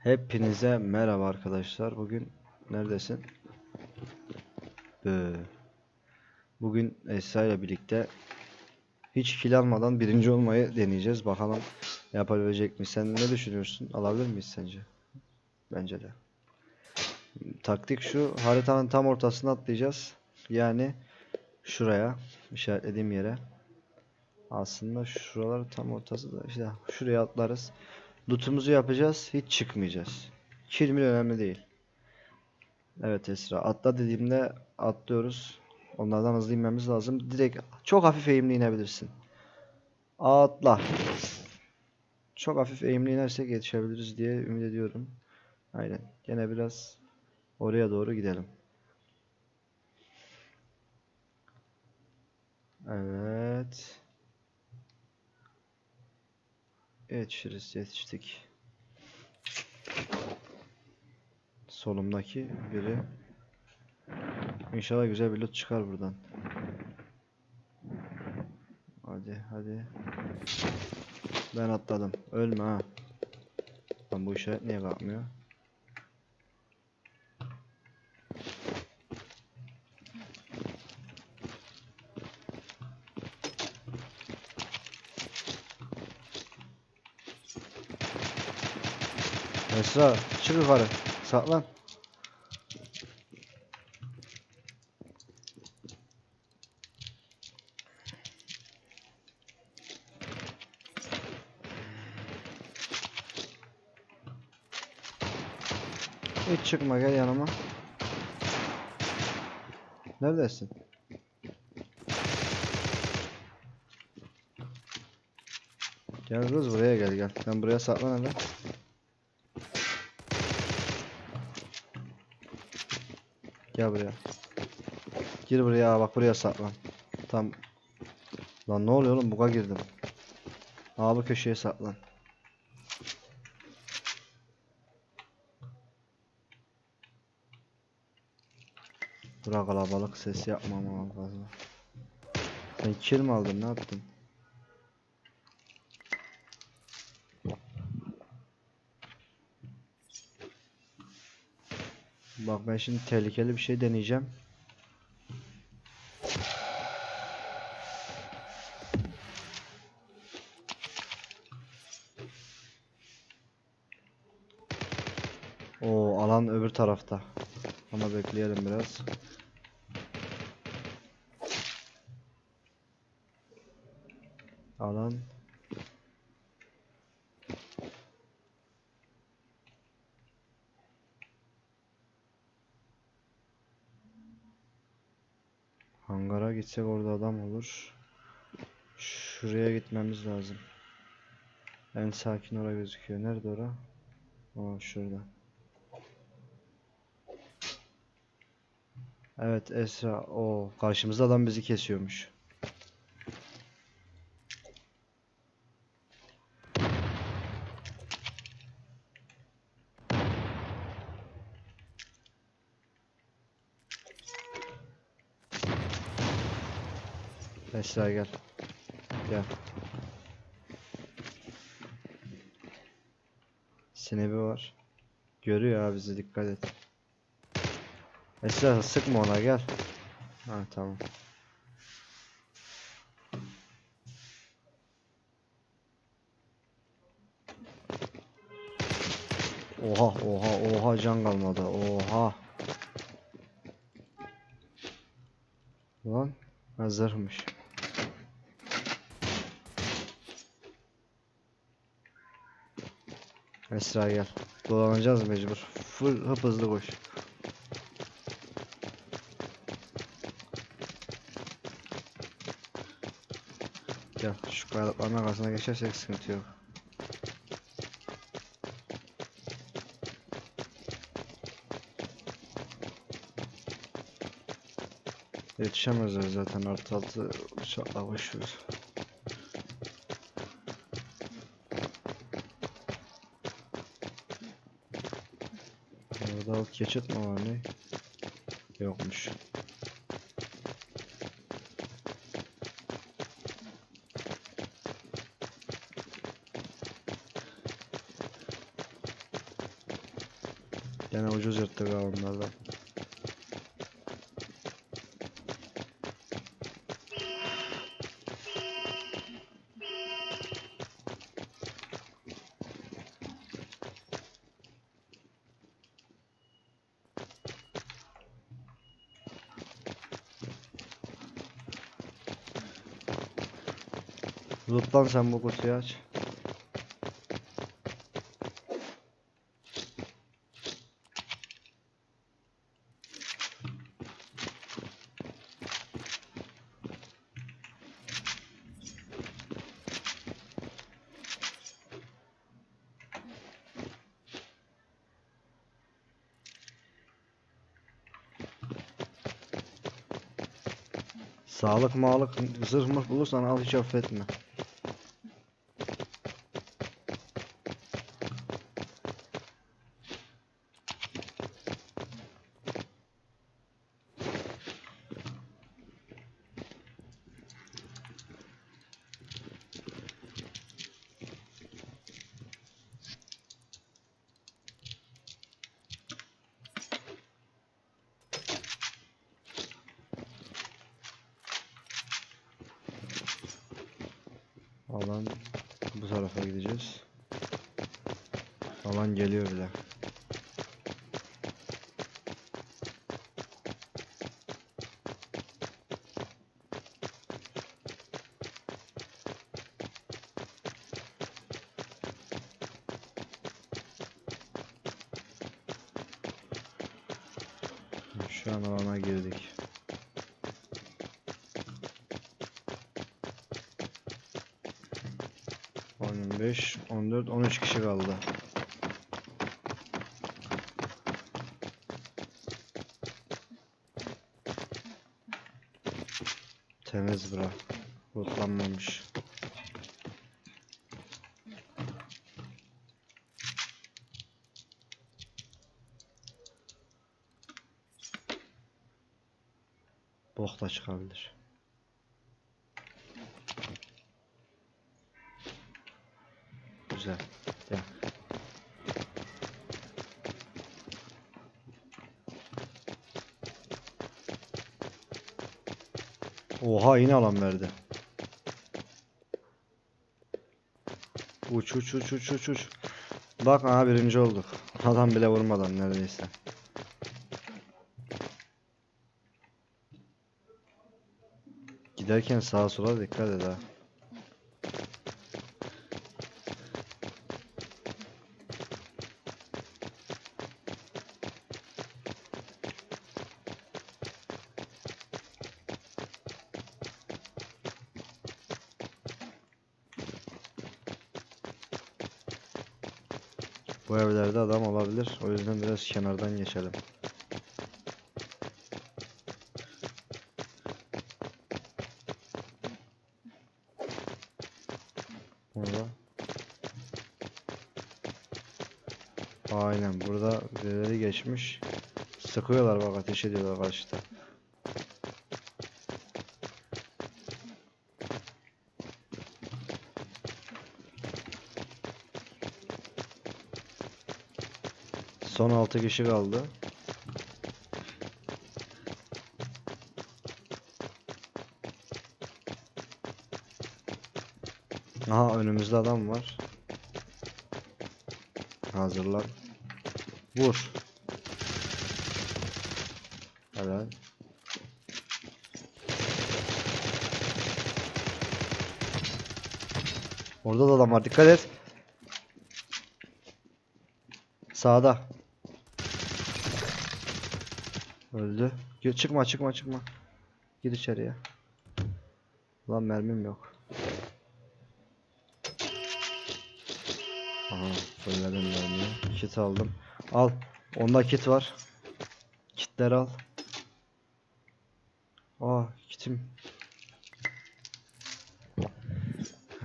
Hepinize merhaba arkadaşlar. Bugün neredesin? Bugün Esra ile birlikte hiç kill almadan birinci olmayı deneyeceğiz. Bakalım yapabilecek mi? Sen ne düşünüyorsun? Alabilir miyiz sence? Bence de. Taktik şu. Haritanın tam ortasına atlayacağız. Yani şuraya işaretlediğim yere. Aslında şuralar tam ortası da işte şuraya atlarız. Loot'umuzu yapacağız. Hiç çıkmayacağız. Kill mi önemli değil. Evet Esra. Atla dediğimde atlıyoruz. Onlardan hızlı inmemiz lazım. Direkt çok hafif eğimli inebilirsin. Atla. Çok hafif eğimli inersek yetişebiliriz diye ümit ediyorum. Aynen. Gene biraz oraya doğru gidelim. Evet. Yetişiriz, yetiştik. Solumdaki biri. İnşallah güzel bir loot çıkar buradan. Hadi, hadi. Ben atladım. Ölme ha. Lan bu işaret niye kalkmıyor? Esra çık yukarı. Saklan. Hiç çıkma gel yanıma. Neredesin? Gel kız buraya gel gel. Sen buraya saklan hele. Gel buraya. Gir buraya bak buraya saklan. Tam. Lan ne oluyor oğlum buga girdim. Abi köşeye saklan. Bırak kalabalık ses yapma ama fazla. Sen kill mi aldın ne yaptın? Bak ben şimdi tehlikeli bir şey deneyeceğim. O alan öbür tarafta. Ama bekleyelim biraz. Alan gitsek orada adam olur. Şuraya gitmemiz lazım. En sakin ora gözüküyor. Nerede ora? Aa şurada. Evet Esra. O karşımızda adam bizi kesiyormuş. Esra gel. Gel. Sinebi var. Görüyor abi bizi dikkat et. Esra sıkma ona gel. Ha tamam. Oha oha oha can kalmadı. Oha. Lan hazırmış. Esra gel. Dolanacağız mecbur. Full hıp hızlı koş. Gel şu kayalıkların arasına geçersek sıkıntı yok. Yetişemezler zaten artı altı uçakla koşuyoruz. Orada geçit mi var? Yokmuş. Gene ucuz yırttık onlardan. Lootlan sen bu kutuyu aç. Sağlık mağlık zırh mırh bulursan al hiç affetme. Alan bu tarafa gideceğiz. Alan geliyor bile. Şu an alana girdik. On beş, on dört, on üç kişi kaldı. Temiz bura. Lootlanmamış. Bok çıkabilir. Güzel. Gel. Oha yine alan verdi. Uç uç uç uç uç uç. Bak aha birinci olduk. Adam bile vurmadan neredeyse. Giderken sağa sola dikkat et ha. Bu evlerde adam olabilir. O yüzden biraz kenardan geçelim. Burada. Aynen burada birileri geçmiş. Sıkıyorlar bak ateş ediyorlar karşıda. Son 6 kişi kaldı. Aha önümüzde adam var. Hazırlan. Vur. Helal. Orada da adam var. Dikkat et. Sağda. Öldü. Çıkma çıkma çıkma. Gir içeriye. Lan mermim yok. Aha fulledim mermiyi. Kit aldım. Al. Onda kit var. Kitler al. Aa kitim.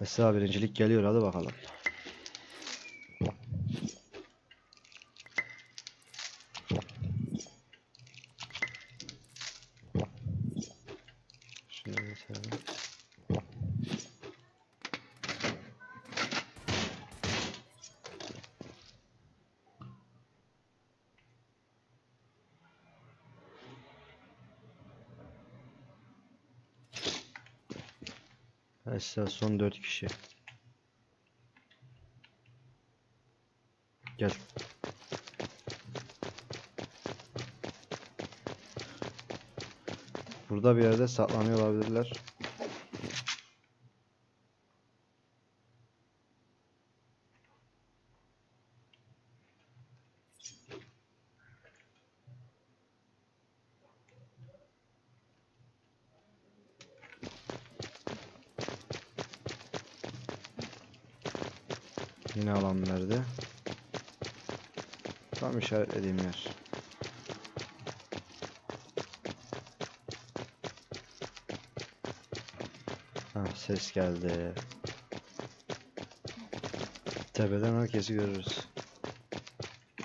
Esra birincilik geliyor hadi bakalım. Şunu mesela. Esra son 4 kişi. Gel. Burada bir yerde saklanıyor olabilirler. Yine alan nerede? Tam işaretlediğim yer. Ha ses geldi. Tepeden herkesi görürüz.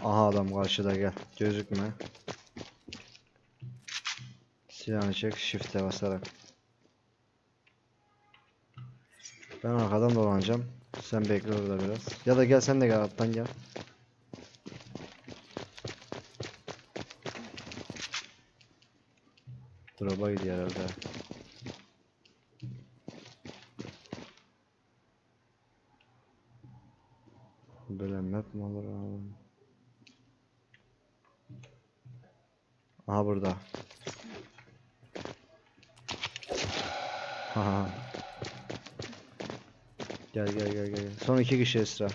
Aha adam karşıda gel. Gözükme. Silahını çek shift'e basarak. Ben arkadan dolanacağım. Sen bekle orada biraz. Ya da gel sen de gel alttan gel. Drop'a gidiyor herhalde. Böyle map mi olur abi? Aha burada. Haha. Gel gel gel gel. Son iki kişi Esra.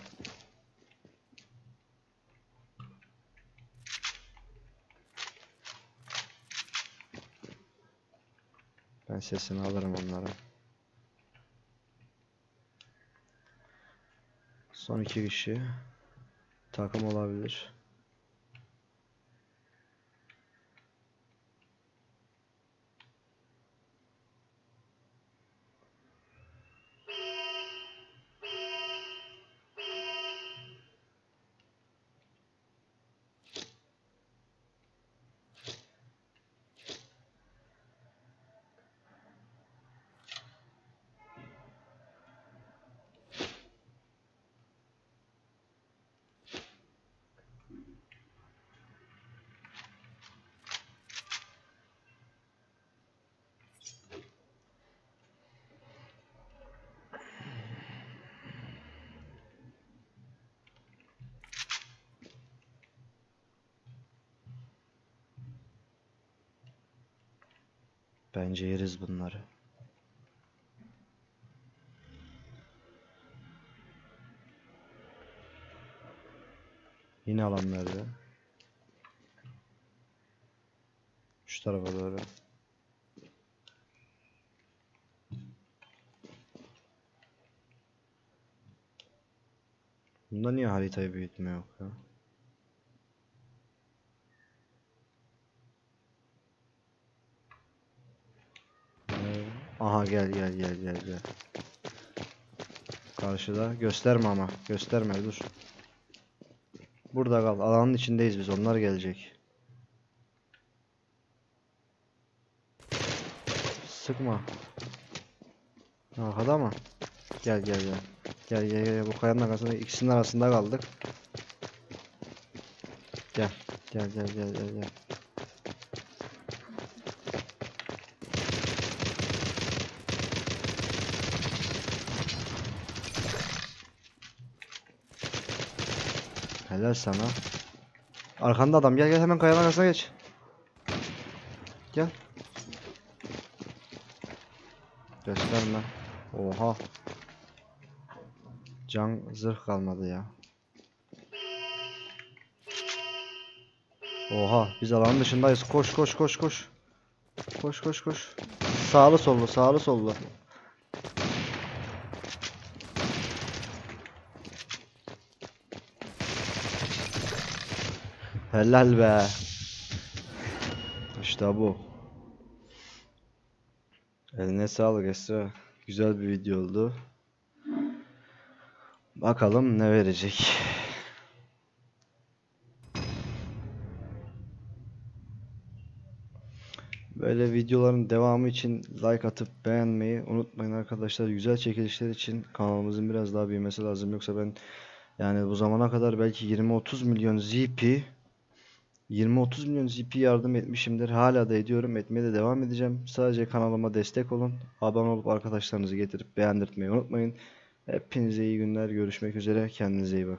Ben sesini alırım onlara. Son iki kişi. Takım olabilir. Bence yeriz bunları. Yine alan nerede? Şu tarafa doğru. Bunda niye haritayı büyütme yok ya? Aha gel gel gel gel gel. Karşıda. Gösterme ama. Gösterme dur. Burada kal. Alanın içindeyiz biz. Onlar gelecek. Sıkma. Arkada mı? Gel gel gel. Gel gel gel. Bu kayanın arkasında ikisinin arasında kaldık. Gel. Gel gel gel gel gel. Helal sana. Arkanda adam. Gel gel hemen kayanın arasına geç. Gel. Gösterme. Oha. Can zırh kalmadı ya. Oha biz alanın dışındayız. Koş koş koş koş. Koş koş koş. Sağlı sollu sağlı sollu. Helal be. İşte bu. Eline sağlık Esra. Güzel bir video oldu. Bakalım ne verecek. Böyle videoların devamı için like atıp beğenmeyi unutmayın arkadaşlar. Güzel çekilişler için kanalımızın biraz daha büyümesi lazım. Yoksa ben yani bu zamana kadar belki 20-30 milyon ZP 20-30 milyon GP yardım etmişimdir. Hala da ediyorum. Etmeye de devam edeceğim. Sadece kanalıma destek olun. Abone olup arkadaşlarınızı getirip beğendirtmeyi unutmayın. Hepinize iyi günler. Görüşmek üzere. Kendinize iyi bakın.